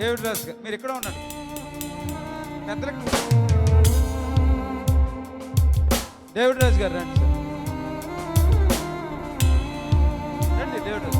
David Raj గారు మీరు ఇక్కడ ఉన్నారు పెద్దలకు డేవిడ్ రాజ్ గారు రండి సార్. రండి డేవిడ్ రాజ్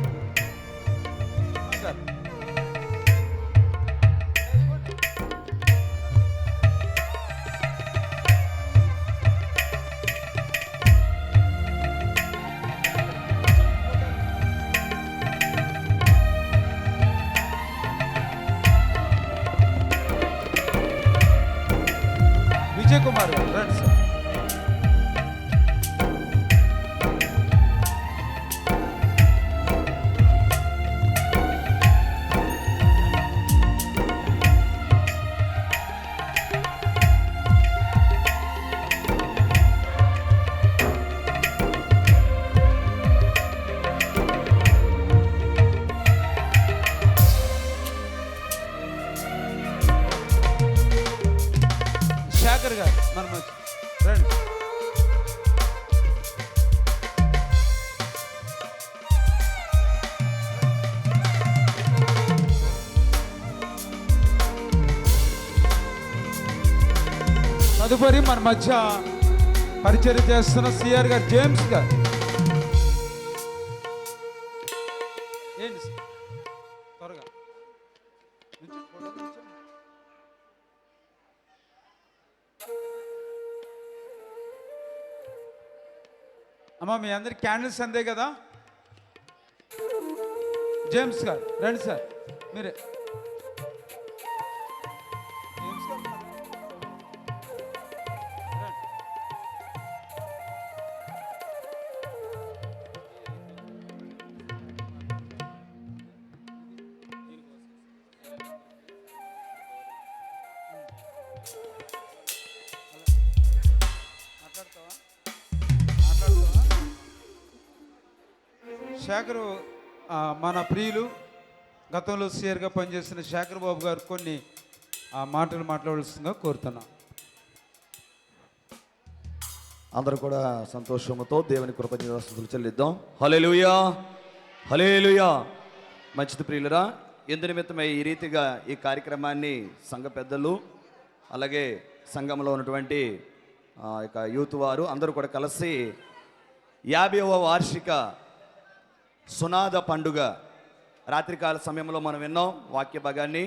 తదుపరి మన మధ్య పరిచయం చేస్తున్న సిఆర్ గారు జేమ్స్ గారు. త్వరగా. అమ్మా మీ అందరి క్యాండిల్స్ అందే కదా? జేమ్స్ గారు రండి సార్. మీరే. శేఖరు ఆ, మన ప్రియులు గతంలో సీఆర్గా పనిచేసిన శేఖర్ బాబు గారు కొన్ని ఆ, మాటలు మాట్లాడాల్సిందిగా కోరుతున్నాం. అందరూ కూడా సంతోషంతో దేవుని కృతజ్ఞతలు చెల్లిద్దాం. హలేలుయా హలేలుయా మంచిది ప్రియులరా ఎందు నిమిత్తమై ఈ రీతిగా ఈ కార్యక్రమాన్ని సంఘ పెద్దలు అలాగే సంఘంలో ఉన్నటువంటి యొక్క ఇక యూత్ వారు అందరూ కూడా కలిసి యాభైవ వార్షిక సునాద పండుగ రాత్రికాల సమయంలో మనం విన్నాం వాక్య భాగాన్ని.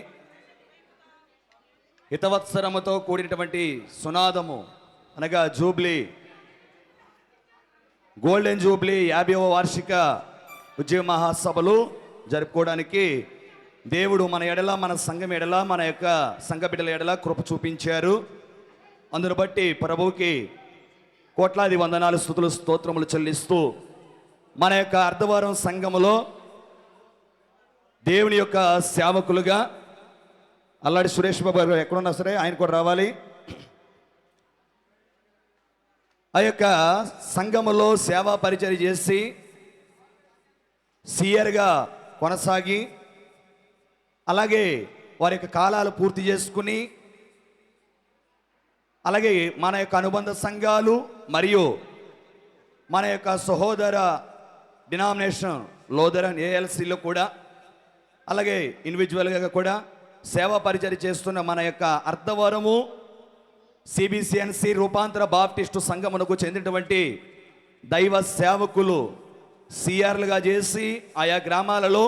హితవత్సరముతో కూడినటువంటి సునాదము అనగా జూబ్లీ గోల్డెన్ జూబ్లీ యాభైవ వార్షిక ఉద్యమ మహాసభలు జరుపుకోవడానికి దేవుడు మన ఎడల మన సంఘం ఎడల మన యొక్క సంఘ బిడ్డల ఎడల కృప చూపించారు. అందును బట్టి ప్రభువుకి కోట్లాది వందనాలు స్థుతులు స్తోత్రములు చెల్లిస్తూ మన యొక్క అర్ధవారం సంఘములో దేవుని యొక్క సేవకులుగా అల్లాడి సురేష్ బాబు గారు ఎక్కడున్నా సరే ఆయన కూడా రావాలి. ఆ యొక్క సంఘములో సేవా పరిచయం చేసి సీయర్గా కొనసాగి అలాగే వారి యొక్క కాలాలు పూర్తి చేసుకుని అలాగే మన యొక్క అనుబంధ సంఘాలు మరియు మన యొక్క సహోదర డినామినేషన్ లోదరన్ ఏఎల్సీలో కూడా అలాగే ఇండివిజువల్గా కూడా సేవా పరిచయం చేస్తున్న మన యొక్క అర్ధవరము సిబిసిఎన్సి రూపాంతర బాప్టిస్టు సంఘమునకు చెందినటువంటి దైవ సేవకులు సిఆర్లుగా చేసి ఆయా గ్రామాలలో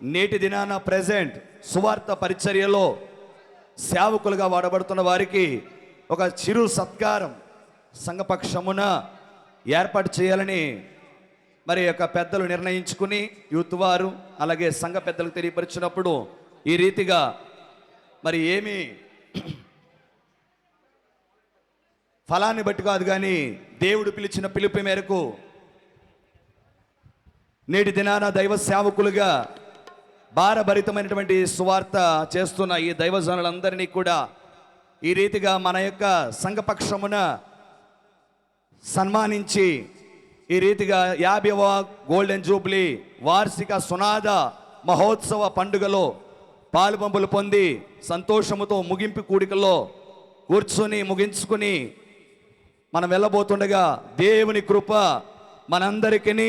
నేటి దినాన ప్రజెంట్ సువార్త పరిచర్యలో సేవకులుగా వాడబడుతున్న వారికి ఒక చిరు సత్కారం సంఘపక్షమున ఏర్పాటు చేయాలని మరి యొక్క పెద్దలు నిర్ణయించుకుని యూత్ వారు అలాగే సంఘ పెద్దలకు తెలియపరిచినప్పుడు ఈ రీతిగా మరి ఏమి ఫలాన్ని బట్టి కాదు కానీ దేవుడు పిలిచిన పిలుపు మేరకు నేటి దినాన దైవ సేవకులుగా భారభరితమైనటువంటి సువార్త చేస్తున్న ఈ దైవజనులందరినీ కూడా ఈ రీతిగా మన యొక్క సంఘపక్షమున సన్మానించి ఈ రీతిగా యాభైవ గోల్డెన్ జూబ్లీ వార్షిక సునాద మహోత్సవ పండుగలో పాలుపంపులు పొంది సంతోషముతో ముగింపు కూడికలో కూర్చొని ముగించుకుని మనం వెళ్ళబోతుండగా దేవుని కృప మనందరికీ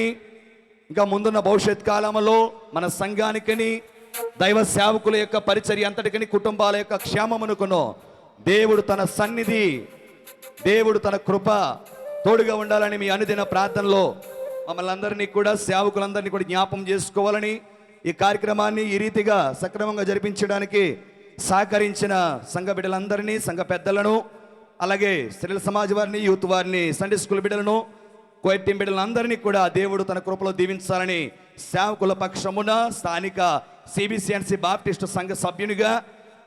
ఇంకా ముందున్న భవిష్యత్ కాలంలో మన సంఘానికని దైవ సేవకుల యొక్క పరిచర్య అంతటికని కుటుంబాల యొక్క క్షేమమునుకును దేవుడు తన సన్నిధి దేవుడు తన కృప తోడుగా ఉండాలని మీ అనుదిన ప్రార్థనలో మమ్మల్ని అందరినీ కూడా సేవకులందరినీ కూడా జ్ఞాపం చేసుకోవాలని ఈ కార్యక్రమాన్ని ఈ రీతిగా సక్రమంగా జరిపించడానికి సహకరించిన సంఘ బిడ్డలందరినీ సంఘ పెద్దలను అలాగే స్త్రీల సమాజ వారిని యూత్ వారిని సండే స్కూల్ బిడ్డలను కోయట్ బిడ్డలందరినీ కూడా దేవుడు తన కృపలో దీవించాలని సేవకుల పక్షమున స్థానిక సిబిసిఎన్సి బాప్టిస్ట్ సంఘ సభ్యునిగా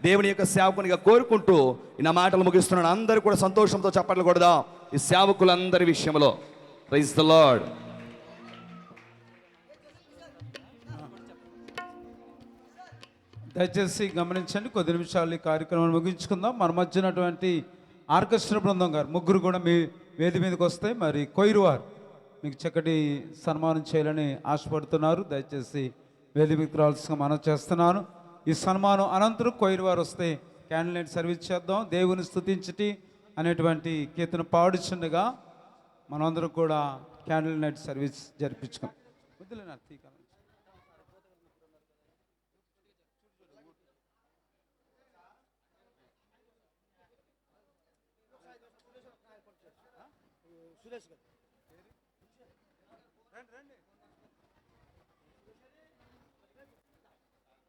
దేవుని యొక్క సేవకునిగా కోరుకుంటూ ఈ నా మాటలు ముగిస్తున్నాను. అందరూ కూడా సంతోషంతో చప్పట్లు కొడదాం ఈ సేవకులందరి విషయంలో. ప్రైజ్ ద లార్డ్ దయచేసి గమనించండి కొద్ది నిమిషాలు ఈ కార్యక్రమాన్ని ముగించుకుందాం. మన మధ్యనటువంటి ఆర్కెస్ట్రా బృందం గారు ముగ్గురు కూడా మీ వేది మీదకి వస్తే మరి కొయిరువారు మీకు చక్కటి సన్మానం చేయాలని ఆశపడుతున్నారు. దయచేసి వేది మీదకి రావాల్సిన మనం చేస్తున్నాను. ఈ సన్మానం అనంతరం కొయిరువారు వస్తే క్యాండిల్ సర్వీస్ చేద్దాం. దేవుని స్థుతించటి అనేటువంటి కీర్తన పాడుచుండగా మనందరం కూడా క్యాండిల్ నైట్ సర్వీస్ జరిపించుకోం సురేష్ గారు. రండి రండి.